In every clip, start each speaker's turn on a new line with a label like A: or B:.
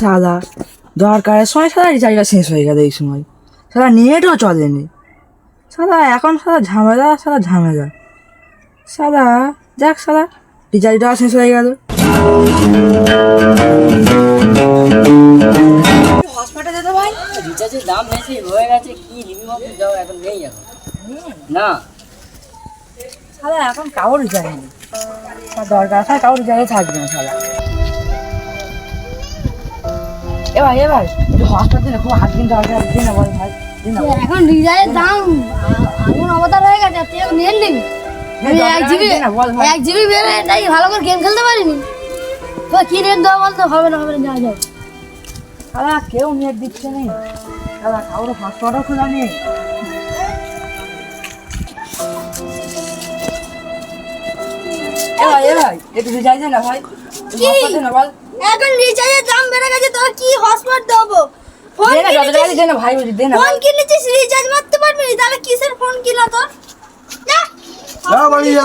A: সাদা দরকারের সময় সাদা রিচার্জটা শেষ হয়ে গেল এই সময়। সাদা নেটও চলেনি। সাদা এখন সাদা ঝামেলা সাদা ঝামেলা। সাদা যাক সাদা রিচার্জটাও শেষ হয়ে গেল। হসপিটালে যেতে ভাই?
B: রিচার্জের দাম বেশি হয়ে গেছে কি নিবি যাও এখন নেই এখন। না।
A: সাদা এখন কারোর রিচার্জ নেই তার দরকার আছে কারোর রিচার্জে থাকবে না সাদা। এ ভাই এ ভাই একটু হসপিটালে খুব হাত কিনতে হবে দিন না বল ভাই।
C: এখন রিচার্জের দাম আগুন অবতার হয়ে গেছে তুই এখন নেট নিবি? আমি এক জিবি
A: না, বল
C: এক জিবি ভেবে নাকি ভালো করে গেম খেলতে পারিনি। তো কি নেট দেওয়া বলতো? হবে না হবে না যা যাও।
A: সাদা কেউ নেট দিচ্ছে নেই সাদা কারোর হসপিটালও খোলা নেই। একটু রিচার্জ না ভাই।
C: এখন রিচার্জের দাম বেড়ে গেছে তোর কি হটস্পট দেবো? ফোন
A: দে না ভাই বলি দে না
C: ফোন কিনেছিস? রিচার্জ মারতে পারবি না? তাহলে কিসের ফোন কিনা তোর? যা।
D: যা বাড়ি যা।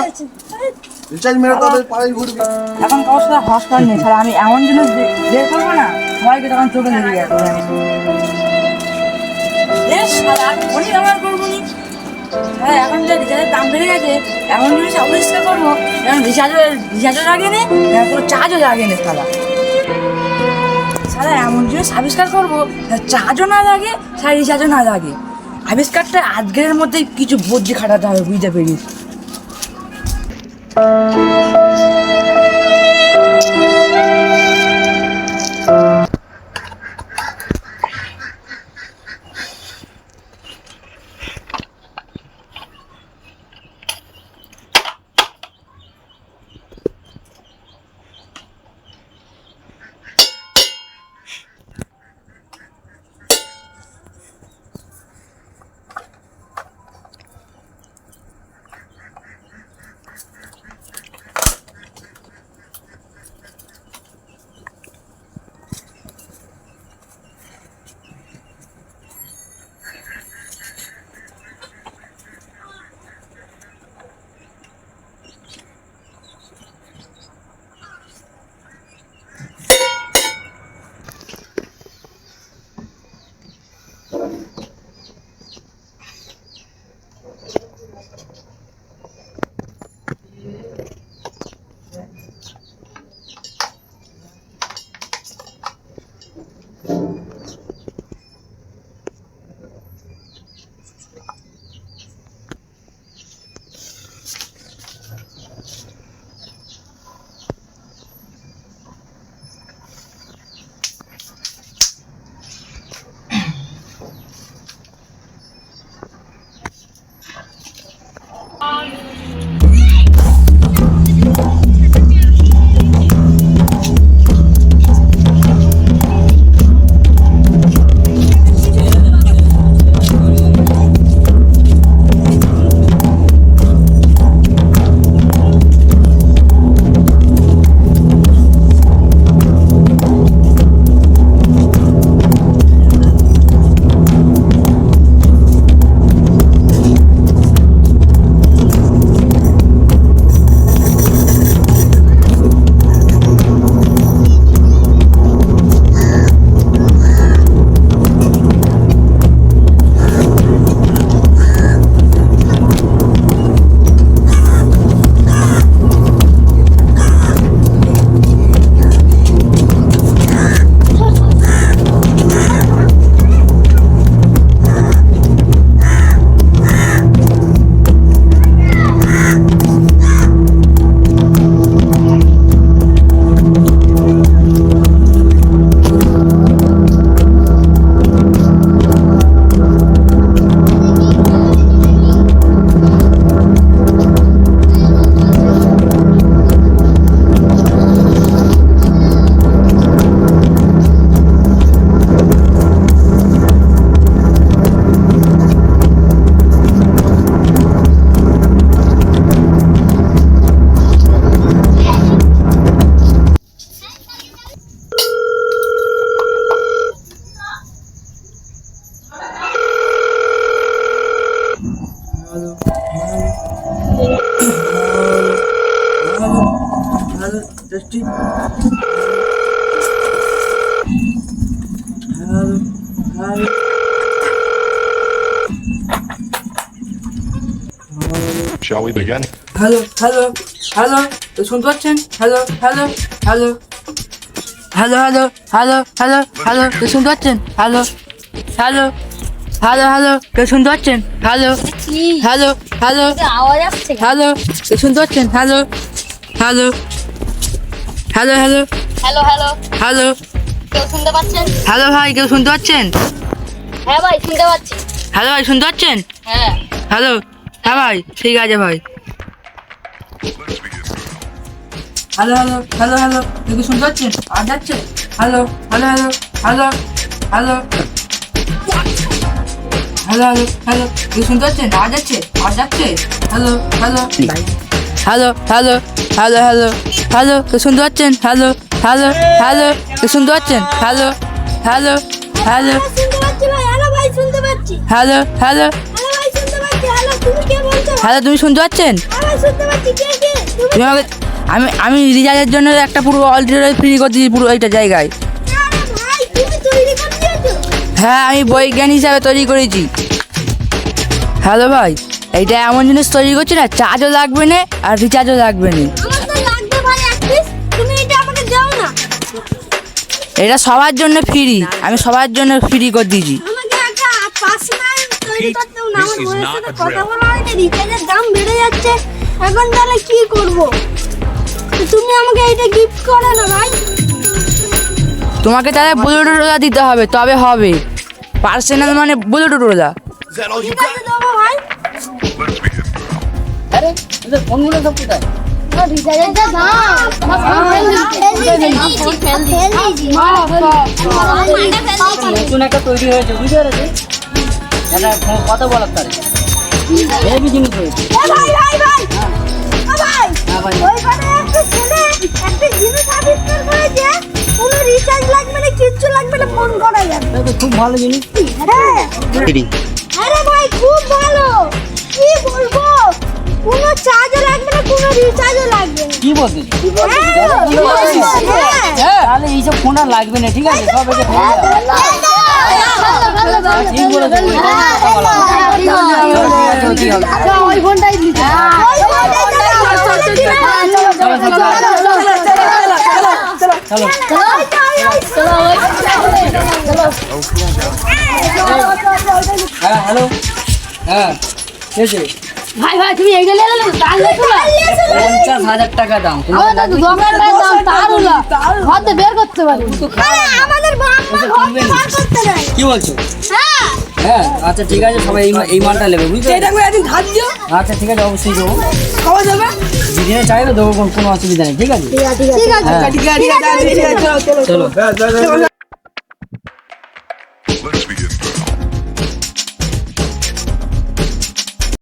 D: রিচার্জ মেরে তবে পাড়ায় ঘুরবি।
A: এখন কারোর সাথে হসপিটাল নেই স্যার আমি এমন জিনিস বের করব না সবাইকে তখন চোখে লেগে যাবে বেশ ফোনই ব্যবহার করব নি। হ্যাঁ এখন যে রিচার্জের দাম বেড়ে গেছে এমন জিনিস আবিষ্কার করব এখন রিচার্জও রিচার্জও লাগে না চার্জও লাগে না সারা সারা এমন জিনিস আবিষ্কার করব। চার্জও না লাগে সারি রিচার্জও না লাগে। আবিষ্কারটা আজকের মধ্যে কিছু বুদ্ধি খাটাতে হবে, বুঝতে পেরিস Thank you. Tasty hello hello
E: Shall we begin?
A: Hello hello hello তো শুনতে পাচ্ছেন hello hello hello hello hello hello hello hello তো শুনতে পাচ্ছেন হ্যালো হ্যালো হ্যালো হ্যালো তো শুনতে পাচ্ছেন হ্যালো
C: কি
A: হ্যালো হ্যালো
C: আওয়াজ আসছে
A: হ্যালো তো শুনতে পাচ্ছেন hello hello hello hello.
C: Hello hello.
A: Hello.
C: কেউ শুনতে পাচ্ছেন?
A: হ্যালো ভাই কেউ শুনতে পাচ্ছেন?
C: হ্যাঁ ভাই শুনতে পাচ্ছি।
A: হ্যালো ভাই শুনতে পাচ্ছেন?
C: হ্যাঁ।
A: হ্যালো। হ্যাঁ ভাই ঠিক আছে ভাই। Hello hello hello hello. কেউ শুনতে পাচ্ছেন? আর যাচ্ছে? Hello hello hello hello hello. Hello hello hello. দেখি শুনতে পাচ্ছেন? আর যাচ্ছে? আর যাচ্ছে? Hello hello. Hello hello hello hello. Hello কেউ শুনতে পাচ্ছেন? হ্যালো হ্যালো হ্যালো কেউ শুনতে পাচ্ছেন? Hello hello hello.
C: Hello
A: hello hello
C: তুমি কে
A: শুনতে পাচ্ছেন?
C: কে কে? তুমি
A: আমাকে আমি আমি রিচার্জের জন্য একটা পুরো অলরেডি ফ্রি করে দিয়েছি পুরো এইটা জায়গায়। হ্যাঁ আমি বৈজ্ঞান হিসাবে তৈরি করেছি। হ্যালো ভাই এইটা এমন জিনিস তৈরি করছি না চার্জও লাগবে না আর রিচার্জও লাগবে না।
C: এটা
A: সবার জন্য ফ্রি আমি সবার জন্য ফ্রি করে দিয়েছি।
C: দাম বেড়ে যাচ্ছে। এখন তাহলে কি করব? তুমি আমাকে এটা গিফট করো না ভাই।
A: তোমাকে তাহলে বুলেট রোজা দিতে হবে তবে হবে। পার্সোনাল মানে বুলেট রোজা।
B: আরে ফোনগুলো সব কোথায়? একটা তৈরি হয়েছে কত বলার তার খুব ভালো জিনিস।
C: হ্যাঁ। হ্যাঁ আরে ভাই খুব ভালো। কি বলব? কোনো চার্জও লাগবে না কোনো রিচার্জও লাগবে না
B: কি বলছিস
C: হ্যাঁ,
B: হ্যাঁ তাহলে এইসব ফোন আর লাগবে না ঠিক আছে সব এসে ফোন ঠিক বলেছ ওই
C: ফোনটাই
B: চলো হ্যাঁ হ্যালো হ্যাঁ কে
C: ভাই ভাই তুমি এইটা নিয়ে এলে তার
B: পঞ্চাশ হাজার টাকা দাম। কি?
C: দাম তার হলো। হতে বের করতে পারি। আমাদের দেয়।
B: কি বলছো?
C: হ্যাঁ।
B: হ্যাঁ আচ্ছা ঠিক আছে সবাই এই এই মালটা নেবে বুঝতে
A: এটা করে একদিন ধার দিও।
B: আচ্ছা ঠিক আছে অবশ্যই দেবো।
A: খাওয়া যাবে?
B: যেদিনে চাইবে দেবো কোনো- কোনো অসুবিধা নেই ঠিক আছে?
C: ঠিক আছে
A: ঠিক আছে। ঠিক আছে ঠিক আছে চলো চলো।
B: চলো।